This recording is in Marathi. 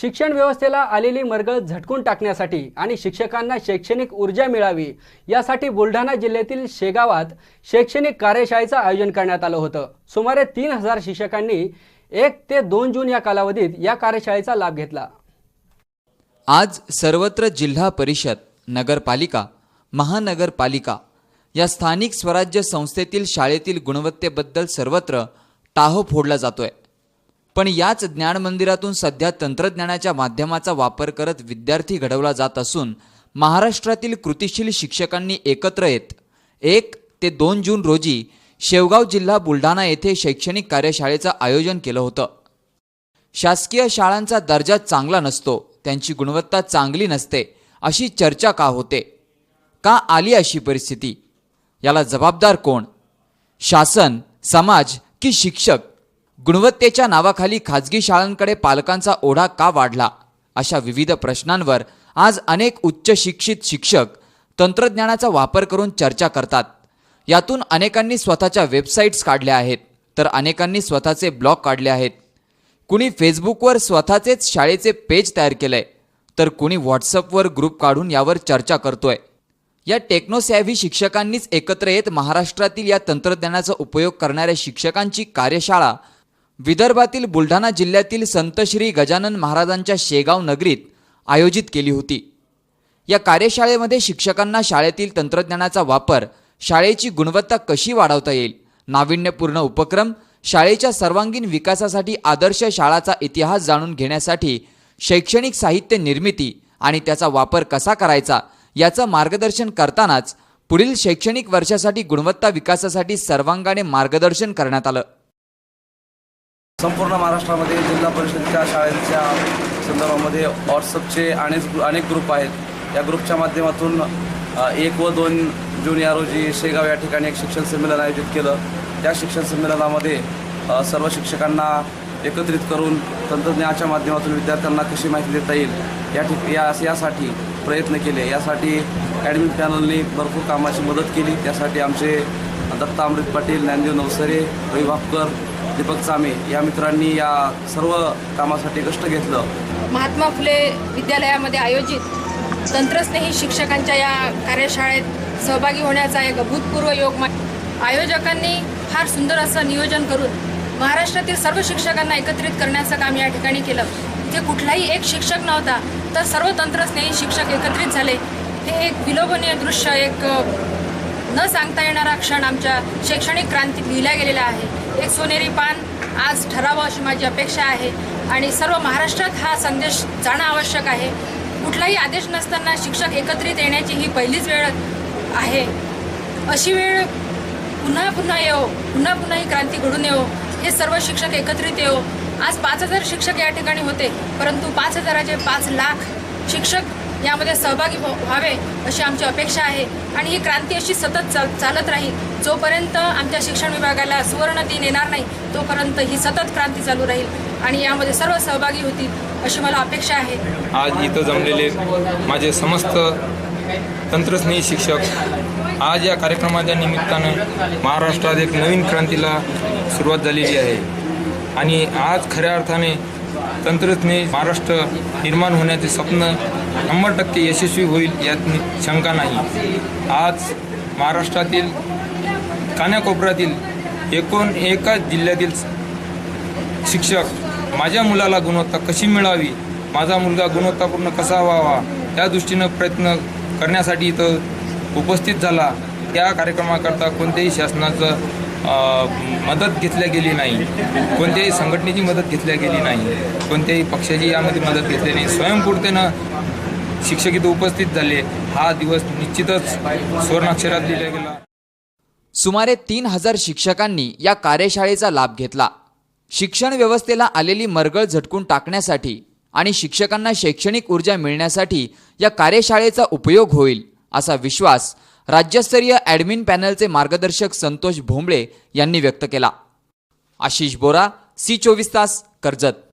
शिक्षण व्यवस्थेला आलेली मरगळ झटकून टाकण्यासाठी आणि शिक्षकांना शैक्षणिक ऊर्जा मिळावी यासाठी बुलढाणा जिल्ह्यातील शेगावात शैक्षणिक कार्यशाळेचं आयोजन करण्यात आलं होतं. सुमारे तीन हजार शिक्षकांनी एक ते दोन जून या कालावधीत या कार्यशाळेचा लाभ घेतला. आज सर्वत्र जिल्हा परिषद नगरपालिका महानगरपालिका या स्थानिक स्वराज्य संस्थेतील शाळेतील गुणवत्तेबद्दल सर्वत्र टाहो फोडला जातोय. पण याच ज्ञान मंदिरातून सध्या तंत्रज्ञानाच्या माध्यमाचा वापर करत विद्यार्थी घडवला जात असून महाराष्ट्रातील कृतिशील शिक्षकांनी एकत्र येत एक ते दोन जून रोजी शेवगाव जिल्हा बुलढाणा येथे शैक्षणिक कार्यशाळेचं आयोजन केलं होतं. शासकीय शाळांचा दर्जा चांगला नसतो त्यांची गुणवत्ता चांगली नसते अशी चर्चा का होते? का आली अशी परिस्थिती? याला जबाबदार कोण? शासन समाज की शिक्षक? गुणवत्तेच्या नावाखाली खाजगी शाळांकडे पालकांचा ओढा का वाढला? अशा विविध प्रश्नांवर आज अनेक उच्च शिक्षित शिक्षक तंत्रज्ञानाचा वापर करून चर्चा करतात. यातून अनेकांनी स्वतःच्या वेबसाईट्स काढल्या आहेत तर अनेकांनी स्वतःचे ब्लॉग काढले आहेत. कुणी फेसबुकवर स्वतःचेच शाळेचे पेज तयार केलंय तर कुणी व्हॉट्सअपवर ग्रुप काढून यावर चर्चा करतोय. या टेक्नोसॅव्ही शिक्षकांनीच एकत्र येत महाराष्ट्रातील या तंत्रज्ञानाचा उपयोग करणाऱ्या शिक्षकांची कार्यशाळा विदर्भातील बुलढाणा जिल्ह्यातील संत श्री गजानन महाराजांच्या शेगाव नगरीत आयोजित केली होती. या कार्यशाळेमध्ये शिक्षकांना शाळेतील तंत्रज्ञानाचा वापर शाळेची गुणवत्ता कशी वाढवता येईल नाविन्यपूर्ण उपक्रम शाळेच्या सर्वांगीण विकासासाठी आदर्श शाळाचा इतिहास जाणून घेण्यासाठी शैक्षणिक साहित्य निर्मिती आणि त्याचा वापर कसा करायचा याचं मार्गदर्शन करतानाच पुढील शैक्षणिक वर्षासाठी गुणवत्ता विकासासाठी सर्वांगाने मार्गदर्शन करण्यात आलं. संपूर्ण महाराष्ट्रामध्ये जिल्हा परिषदच्या शाळांच्या संदर्भामध्ये व्हॉट्सअपचे अनेक अनेक ग्रुप आहेत. या ग्रुपच्या माध्यमातून एक व दोन जून या रोजी शेगाव या ठिकाणी एक शिक्षण संमेलन आयोजित केलं. त्या शिक्षण संमेलनामध्ये सर्व शिक्षकांना एकत्रित करून तंत्रज्ञानाच्या माध्यमातून विद्यार्थ्यांना कशी माहिती देता येईल या ठिक या यासाठी प्रयत्न केले. यासाठी ॲडमिट पॅनलनी भरपूर कामाची मदत केली. त्यासाठी आमचे दत्ता अमृत पाटील ज्ञानदेव नवसरे रवी भापकर दीपक चामे या मित्रांनी या सर्व कामासाठी कष्ट घेतलं. महात्मा फुले विद्यालयामध्ये आयोजित तंत्रस्नेही शिक्षकांच्या या कार्यशाळेत सहभागी होण्याचा एक अभूतपूर्व योग आयोजकांनी फार सुंदर असं नियोजन करून महाराष्ट्रातील सर्व शिक्षकांना एकत्रित करण्याचं काम या ठिकाणी केलं. इथे कुठलाही एक शिक्षक नव्हता तर सर्व तंत्रस्नेही शिक्षक एकत्रित झाले. हे एक विलोभनीय दृश्य एक न सांगता येणारा क्षण आमच्या शैक्षणिक क्रांतीत लिहिला गेलेला आहे. एक सोनेरी पान आज ठरावं अशी माझी अपेक्षा आहे. आणि सर्व महाराष्ट्रात हा संदेश जाणं आवश्यक आहे. कुठलाही आदेश नसताना शिक्षक एकत्रित येण्याची ही पहिलीच वेळ आहे. अशी वेळ पुन्हा पुन्हा येऊ पुन्हा पुन्हा ही क्रांती घडून येऊ हे सर्व शिक्षक एकत्रित येऊ आज पाच हजार शिक्षक या ठिकाणी होते परंतु पाच हजाराचे पाच लाख शिक्षक यामध्ये सहभागी व्हा- व्हावे अशी आमची अपेक्षा आहे. आणि ही क्रांती अशी सतत चाल चालत राहील. जोपर्यंत आमच्या शिक्षण विभागाला सुवर्ण दिन येणार नाही तोपर्यंत ही सतत क्रांती चालू राहील. आणि यामध्ये सर्व सहभागी होतील अशी मला अपेक्षा आहे. आज इथं जमलेले माझे समस्त तंत्रस्नेही शिक्षक आज या कार्यक्रमाच्या निमित्तानं महाराष्ट्रात एक नवीन क्रांतीला सुरुवात झालेली आहे. आणि आज खऱ्या अर्थाने तंत्रज्ञ महाराष्ट्र निर्माण होण्याचे स्वप्न शंभर टक्के यशस्वी होईल यात शंका नाही. आज महाराष्ट्रातील कान्याकोपऱ्यातील एकूण एकाच जिल्ह्यातील शिक्षक माझ्या मुलाला गुणवत्ता कशी मिळावी माझा मुलगा गुणवत्तापूर्ण कसा व्हावा त्या दृष्टीनं प्रयत्न करण्यासाठी इथं उपस्थित झाला. त्या कार्यक्रमाकरता कोणत्याही शासनाचं मदत घेतल्या गेली नाही. कोणत्याही संघटनेची मदत घेतल्या गेली नाही. कोणत्याही पक्षाची यामध्ये मदत घेतली नाही. स्वयंपूर्तेनं शिक्षक इथं उपस्थित झाले. हा दिवस निश्चितच सुवर्णाक्षरात लिहिला गेला. सुमारे तीन हजार शिक्षकांनी या कार्यशाळेचा लाभ घेतला. शिक्षण व्यवस्थेला आलेली मरगळ झटकून टाकण्यासाठी आणि शिक्षकांना शैक्षणिक ऊर्जा मिळण्यासाठी या कार्यशाळेचा उपयोग होईल असा विश्वास राज्यस्तरीय ॲडमिन पॅनलचे मार्गदर्शक संतोष भोंबळे यांनी व्यक्त केला. आशिष बोरा सी चोवीस तास कर्जत.